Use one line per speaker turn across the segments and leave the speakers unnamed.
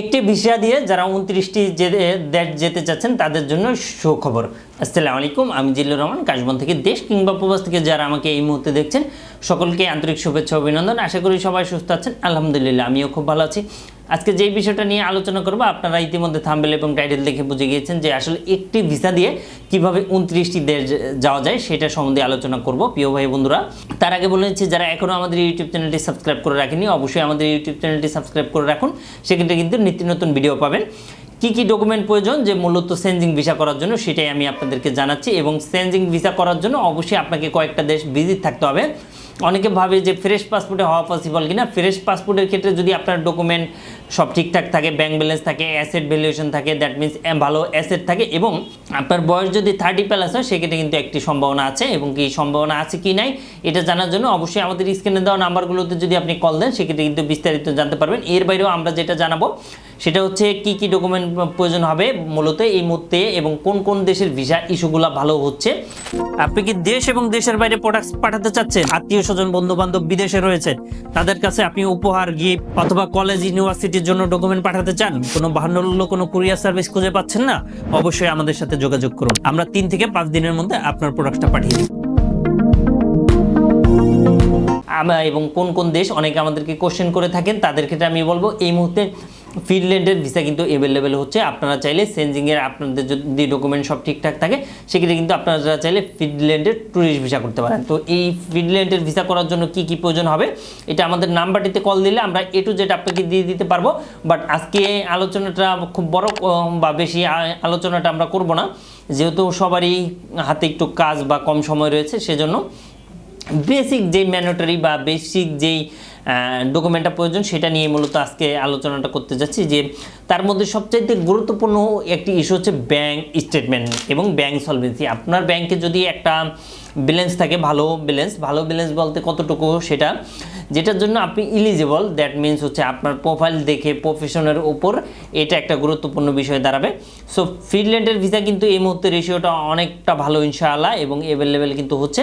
একটি ভিসা দিয়ে যারা উনত্রিশটি দেশ যেতে চাচ্ছেন, তাদের জন্য সুখবর। আসসালামু আলাইকুম, আমি জিল্লুর রহমান, কাশবন থেকে দেশ কিংবা প্রবাস থেকে যারা আমাকে এই মুহূর্তে দেখছেন সকলকে আন্তরিক শুভেচ্ছা অভিনন্দন। আশা করি সবাই সুস্থ আছেন। আলহামদুলিল্লাহ, আমিও খুব ভালো আছি। আজকে যেই বিষয়টা নিয়ে আলোচনা করব, আপনারা ইতিমধ্যে থাম্বেল এবং টাইটেল দেখে বুঝে গিয়েছেন যে আসলে একটি ভিসা দিয়ে কীভাবে উনত্রিশটি দেশ যাওয়া যায় সেটা সম্বন্ধে আলোচনা করব। প্রিয় ভাই বন্ধুরা, তার আগে বলে নিচ্ছি, যারা এখনও আমাদের ইউটিউব চ্যানেলটি সাবস্ক্রাইব করে রাখেনি অবশ্যই আমাদের ইউটিউব চ্যানেলটি সাবস্ক্রাইব করে রাখুন। সেখানে কিন্তু নিত্য নতুন ভিডিও পাবেন। কি কি ডকুমেন্ট প্রয়োজন, যে মূলত সেন্সিং ভিসা করার জন্য সেটাই আমি আপনাদেরকে জানাচ্ছি এবং সেন্সিং ভিসা করার জন্য অবশ্যই আপনাকে কয়েকটা দেশ ভিজিট থাকতে হবে। অনেকে ভাবে যে ফ্রেশ পাসপোর্টে হওয়া পসিবল কিনা। ফ্রেশ পাসপোর্টের ক্ষেত্রে যদি আপনার ডকুমেন্ট সব ঠিকঠাক থাকে ব্যাংক ব্যালেন্স থাকে অ্যাসেট ভ্যালুয়েশন থাকে দ্যাট মিনস ভালো অ্যাসেট থাকে এবং আপনার বয়স যদি থার্টি প্লাস হয়, সেক্ষেত্রে কিন্তু একটি সম্ভাবনা আছে এবং কি সম্ভাবনা আছে কি নাই, এটা জানার জন্য অবশ্যই আমাদের স্ক্রিনে দেওয়া নাম্বারগুলোতে যদি আপনি কল দেন, সেক্ষেত্রে কিন্তু বিস্তারিত জানতে পারবেন। এর বাইরেও আমরা যেটা জানাব, সেটা হচ্ছে কি কি ডকুমেন্ট প্রয়োজন হবে মূলত এই মুহূর্তে এবং কোন কোন দেশের ভিসা ইস্যুগুলো ভালো হচ্ছে। আপনি কি দেশ এবং দেশের বাইরে প্রোডাক্টস পাঠাতে চাচ্ছেন? আত্মীয় স্বজন বন্ধু বান্ধব বিদেশে রয়েছে, তাদের কাছে আপনি উপহার গিফট অথবা কলেজ ইউনিভার্সিটির জন্য ডকুমেন্ট পাঠাতে চান, কোনো বাহান্ন কোনো কুরিয়ার সার্ভিস খুঁজে পাচ্ছেন না? অবশ্যই আমাদের সাথে যোগাযোগ করুন। আমরা তিন থেকে পাঁচ দিনের মধ্যে আপনার প্রোডাক্টটা পাঠিয়ে দিই। আমরা এবং কোন কোন দেশ, অনেকে আমাদেরকে কোশ্চেন করে থাকেন তাদের ক্ষেত্রে আমি বলব, এই মুহূর্তে ফিনল্যান্ডের ভিসা কিন্তু অ্যাভেলেবেল হচ্ছে। আপনারা চাইলে সেনজিংয়ের আপনাদের যদি ডকুমেন্ট সব ঠিকঠাক থাকে, সেক্ষেত্রে কিন্তু আপনারা চাইলে ফিনল্যান্ডের ট্যুরিস্ট ভিসা করতে পারেন। তো এই ফিনল্যান্ডের ভিসা করার জন্য কি কি প্রয়োজন হবে, এটা আমাদের নাম্বারটিতে কল দিলে আমরা এ টু জেড আপনাকে দিয়ে দিতে পারব। বাট আজকে আলোচনাটা খুব বড় বা বেশি আলোচনাটা আমরা করব না। যেহেতু সবারই হাতে একটু কাজ বা কম সময় রয়েছে, সেজন্য বেসিক যেই ম্যানোটারি বা বেসিক যেই ডকুমেন্টটা প্রয়োজন, সেটা নিয়ে মূলত আজকে আলোচনাটা করতে যাচ্ছি যে তার মধ্যে সবচাইতে গুরুত্বপূর্ণ একটি ইস্যু হচ্ছে ব্যাংক স্টেটমেন্ট এবং ব্যাংক সলভেন্সি আপনার ব্যাংকে যদি একটা ব্যালেন্স থাকে, ভালো ব্যালেন্স ভালো ব্যালেন্স বলতে কতটুকু সেটা? যেটার জন্য আপনি ইলিজিবল দ্যাট মিন্স হচ্ছে আপনার প্রোফাইল দেখে প্রফেশনের উপর এটা একটা গুরুত্বপূর্ণ বিষয় দাঁড়াবে। সো ফিনল্যান্ডের ভিসা কিন্তু এই মুহূর্তে রেশিওটা অনেকটা ভালো ইনশাআল্লাহ এবং অ্যাভেলেবেল কিন্তু হচ্ছে।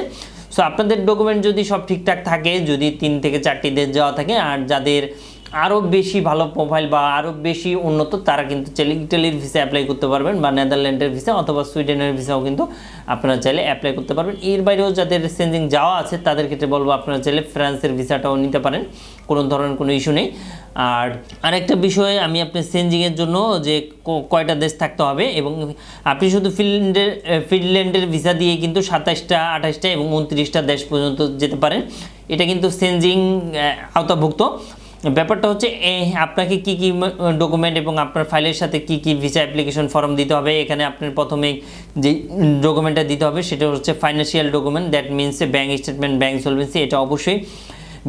সো আপনাদের ডকুমেন্ট যদি সব ঠিকঠাক থাকে, যদি তিন থেকে চারটি দেশ যাওয়া থাকে, আর যাদের আরও বেশি ভালো প্রোফাইল বা আরও বেশি উন্নত, তারা কিন্তু চাইলে ইটালির ভিসা অ্যাপ্লাই করতে পারবেন, বা নেদারল্যান্ডের ভিসা অথবা সুইডেনের ভিসাও কিন্তু আপনারা চাইলে অ্যাপ্লাই করতে পারবেন। এর বাইরেও যাদের সেন্সিং যাওয়া আছে, তাদের ক্ষেত্রে বলব আপনারা চাইলে ফ্রান্সের ভিসাটাও নিতে পারেন, কোনো ধরনের কোনো ইস্যু নেই। আর আরেকটা বিষয়ে, আমি আপনার সেন্সিংয়ের জন্য যে কয়টা দেশ থাকতে হবে এবং আপনি শুধু ফিনল্যান্ডের ফিনল্যান্ডের ভিসা দিয়ে কিন্তু সাতাশটা আঠাশটা এবং উনত্রিশটা দেশ পর্যন্ত যেতে পারেন। এটা কিন্তু সেন্সিং আওতাভুক্ত। ব্যাপারটা হচ্ছে আপনাকে কি কি ডকুমেন্ট এবং আপনার ফাইলের সাথে কি কি ভিসা অ্যাপ্লিকেশন ফর্ম দিতে হবে? এখানে আপনার প্রথমে যে ডকুমেন্টটা দিতে হবে, সেটা হচ্ছে financial document that means bank statement bank solvency এটা অবশ্যই।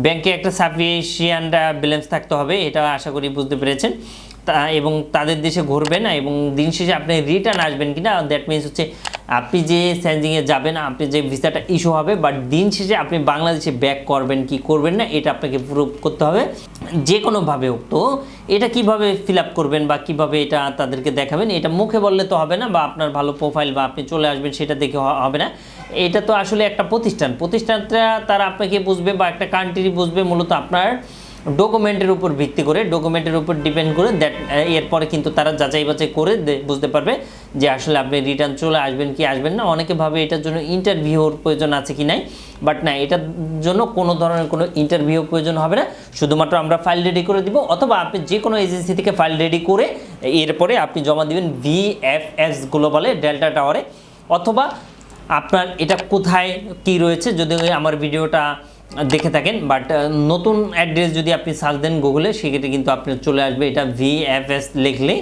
ব্যাংকে একটা সাফিসিয়ান্ট ব্যালেন্স থাকতে হবে, এটা আশা করি বুঝতে পেরেছেন। তা, এবং তাদের দেশে ঘুরবে না, এবং দিন শেষে আপনি রিটার্ন আসবেন কি না দ্যাট মিনস হচ্ছে আপনি যে স্যানজিংয়ে যাবেন, আপনি যে ভিসাটা ইস্যু হবে বাট দিন শেষে আপনি বাংলাদেশে ব্যাক করবেন, কি করবেন না, এটা আপনাকে প্রুভ করতে হবে। যে কোনোভাবে হোক তো, এটা কীভাবে ফিল আপ করবেন বা কীভাবে এটা তাদেরকে দেখাবেন, এটা মুখে বললে তো হবে না বা আপনার ভালো প্রোফাইল বা আপনি চলে আসবেন সেটা দেখে হবে না। এটা তো আসলে একটা প্রতিষ্ঠান, প্রতিষ্ঠানটা তারা আপনাকে বুঝবে বা একটা কান্ট্রি বুঝবে মূলত আপনার ডকুমেন্টের উপর ভিত্তি করে ডকুমেন্টের উপর ডিপেন্ড করে দ্যাট এরপরে কিন্তু তারা যাচাই বাছাই করে বুঝতে পারবে যে আসলে আপনি রিটার্ন চলে আসবেন কি আসবেন না। অনেকে ভাবে এটার জন্য ইন্টারভিউর প্রয়োজন আছে কি নাই। বাট না, এটার জন্য কোনো ধরনের কোনো ইন্টারভিউ প্রয়োজন হবে না। শুধুমাত্র আমরা ফাইল রেডি করে দিব, অথবা আপনি যে কোনো এজেন্সি থেকে ফাইল রেডি করে এরপরে আপনি জমা দিবেন ভিএফএস গ্লোবালে ডেল্টা টাওয়ারে অথবা আপনার এটা কোথায়, কি রয়েছে, যদি আমার ভিডিওটা দেখে থাকেন। বাট নতুন অ্যাড্রেস যদি আপনি সার্চ দেন গুগলে সেক্ষেত্রে কিন্তু আপনার চলে আসবে এটা ভিএফএস লিখলে।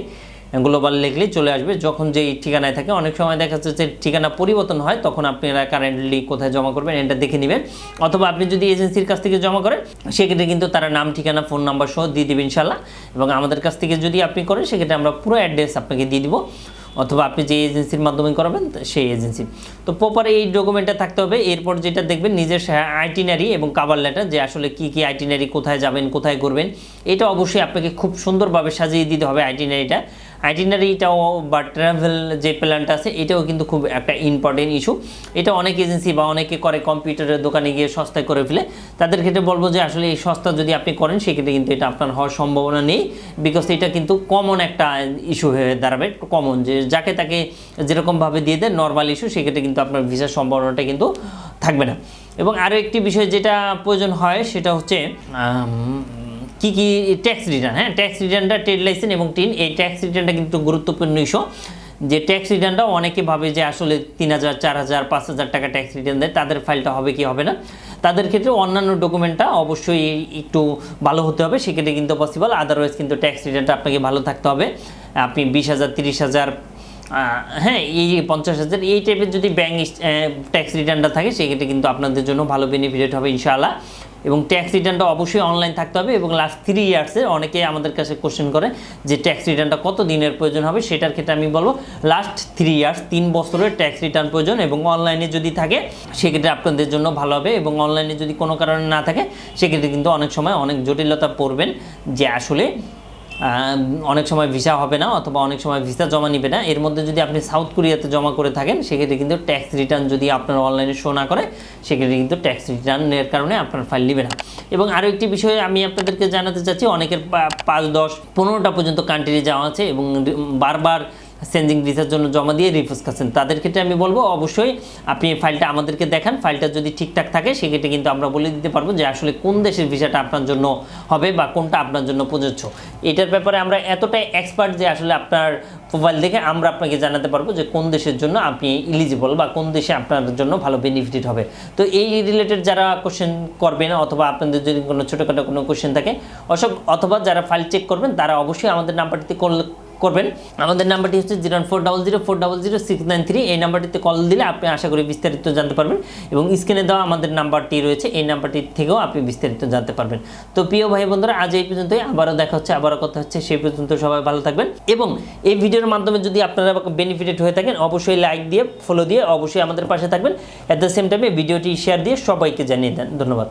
গ্লোবাল লিখলেই চলে আসবে। যখন যেই ঠিকানায় থাকে, অনেক সময় দেখা যাচ্ছে যে ঠিকানা পরিবর্তন হয়, তখন আপনারা কারেন্টলি কোথায় জমা করবেন, এটা দেখে নেবেন। অথবা আপনি যদি এজেন্সির কাছ থেকে জমা করেন, সেক্ষেত্রে কিন্তু তারা নাম, ঠিকানা ফোন নাম্বার সহ দিয়ে দিবেন ইনশাল্লাহ এবং আমাদের কাছ থেকে যদি আপনি করেন, সেক্ষেত্রে আমরা পুরো অ্যাড্রেস আপনাকে দিয়ে দিব। অথবা আপনি যে এজেন্সির মাধ্যমে করাবেন, সেই এজেন্সি তো প্রপার এই ডকুমেন্টটা থাকতে হবে। এরপর যেটা দেখবেন, নিজের আইটিনারি এবং কাভার লেটার যে আসলে কি কি আইটিনারি কোথায় যাবেন, কোথায় করবেন এটা অবশ্যই আপনাকে খুব সুন্দরভাবে সাজিয়ে দিতে হবে আইটিনারিটা আইটিনারিটাও বা ট্রাভেল যে প্ল্যানটা আছে, এটাও কিন্তু খুব একটা ইম্পর্টেন্ট ইস্যু এটা অনেক এজেন্সি বা অনেকে করে কম্পিউটারের দোকানে গিয়ে সস্তায় করে ফেলে। তাদের ক্ষেত্রে বলব যে আসলে এই সস্তা যদি আপনি করেন, সেক্ষেত্রে কিন্তু এটা আপনার হওয়ার সম্ভাবনা নেই। বিকজ এটা কিন্তু কমন একটা ইস্যু হয়ে দাঁড়াবে কমন যে যাকে তাকে যেরকমভাবে দিয়ে দেয় নর্মাল ইস্যু সেক্ষেত্রে কিন্তু আপনার ভিসার সম্ভাবনাটা কিন্তু থাকবে না। এবং আরও একটি বিষয় যেটা প্রয়োজন হয়, সেটা হচ্ছে কি কি ট্যাক্স রিটার্ন হ্যাঁ ট্যাক্স রিটার্নটা ট্রেড লাইসেন্স এবং টিন এই ট্যাক্স রিটার্নটা কিন্তু গুরুত্বপূর্ণ ইস্যু। যে ট্যাক্স রিটার্নটা অনেকে ভাবে যে আসলে তিন হাজার, চার হাজার, পাঁচ হাজার টাকা ট্যাক্স রিটার্ন দেয়, তাদের ফাইলটা হবে কি হবে না? তাদের ক্ষেত্রে অন্যান্য ডকুমেন্টটা অবশ্যই একটু ভালো হতে হবে। সেক্ষেত্রে কিন্তু পসিবল আদারওয়াইজ কিন্তু ট্যাক্স রিটার্নটা আপনাকে ভালো থাকতে হবে। আপনি বিশ হাজার, তিরিশ হাজার হ্যাঁ এই পঞ্চাশ হাজার, এই টাইপের যদি ব্যাঙ্ক ট্যাক্স রিটার্নটা থাকে, সেক্ষেত্রে কিন্তু আপনাদের জন্য ভালো বেনিফিট হবে ইনশাআল্লাহ। এবং ট্যাক্স রিটার্নটা অবশ্যই অনলাইন থাকতে হবে এবং লাস্ট থ্রি ইয়ার্সে অনেকে আমাদের কাছে কোশ্চেন করে যে ট্যাক্স রিটার্নটা কত দিনের প্রয়োজন হবে? সেটার ক্ষেত্রে আমি বলব লাস্ট থ্রি ইয়ার্স তিন বছরের ট্যাক্স রিটার্ন প্রয়োজন এবং অনলাইনে যদি থাকে, সেক্ষেত্রে আপনাদের জন্য ভালো হবে এবং অনলাইনে যদি কোনো কারণে না থাকে, সেক্ষেত্রে কিন্তু অনেক সময় অনেক জটিলতা পড়বেন যে আসলে অনেক সময় ভিসা হবে না অথবা অনেক সময় ভিসা জমা নিবে না। এর মধ্যে যদি আপনি সাউথ কোরিয়াতে জমা করে থাকেন, সেক্ষেত্রে কিন্তু ট্যাক্স রিটার্ন যদি আপনার অনলাইনে শো না করে, সেক্ষেত্রে কিন্তু ট্যাক্স রিটার্নের কারণে আপনার ফাইল নিবে না। এবং আরও একটি বিষয়ে আমি আপনাদেরকে জানাতে চাচ্ছি, অনেকের পাঁচ, দশ, পনেরোটা পর্যন্ত কান্ট্রি যাওয়া আছে এবং বারবার সেন্ডিং ভিসার জন্য জমা দিয়ে রিফিউজ করছেন। তাদের ক্ষেত্রে আমি বলব, অবশ্যই আপনি ফাইলটা আমাদেরকে দেখান। ফাইলটা যদি ঠিকঠাক থাকে, সেক্ষেত্রে কিন্তু আমরা বলে দিতে পারব যে আসলে কোন দেশের ভিসাটা আপনার জন্য হবে বা কোনটা আপনার জন্য প্রযোজ্য। এটার ব্যাপারে আমরা এতটাই এক্সপার্ট যে আসলে আপনার প্রোফাইল দেখে আমরা আপনাকে জানাতে পারব যে কোন দেশের জন্য আপনি ইলিজিবল বা কোন দেশে আপনার জন্য ভালো বেনিফিট হবে। তো এই রিলেটেড যারা কোশ্চেন করবেন অথবা আপনাদের যদি কোনো ছোটোখাটো কোনো কোশ্চেন থাকে অসব অথবা যারা ফাইল চেক করবেন, তারা অবশ্যই আমাদের নাম্বারটিতে কল করবেন। আমাদের নাম্বারটি হচ্ছে zero four double zero four double zero six nine three. এই নাম্বারটিতে কল দিলে আপনি আশা করি বিস্তারিত জানতে পারবেন এবং স্ক্রিনে দেওয়া আমাদের নাম্বারটি রয়েছে। এই নাম্বারটি থেকেও আপনি বিস্তারিত জানতে পারবেন। তো প্রিয় ভাই বন্ধুরা আজ এই পর্যন্তই। আবারও দেখা হচ্ছে, আবারও কথা হচ্ছে। সেই পর্যন্ত সবাই ভালো থাকবেন এবং এই ভিডিওর মাধ্যমে যদি আপনারা বেনিফিটেড হয়ে থাকেন, অবশ্যই লাইক দিয়ে ফলো দিয়ে অবশ্যই আমাদের পাশে থাকবেন। অ্যাট দ্য সেম টাইমে ভিডিওটি শেয়ার দিয়ে সবাইকে জানিয়ে দেন। ধন্যবাদ।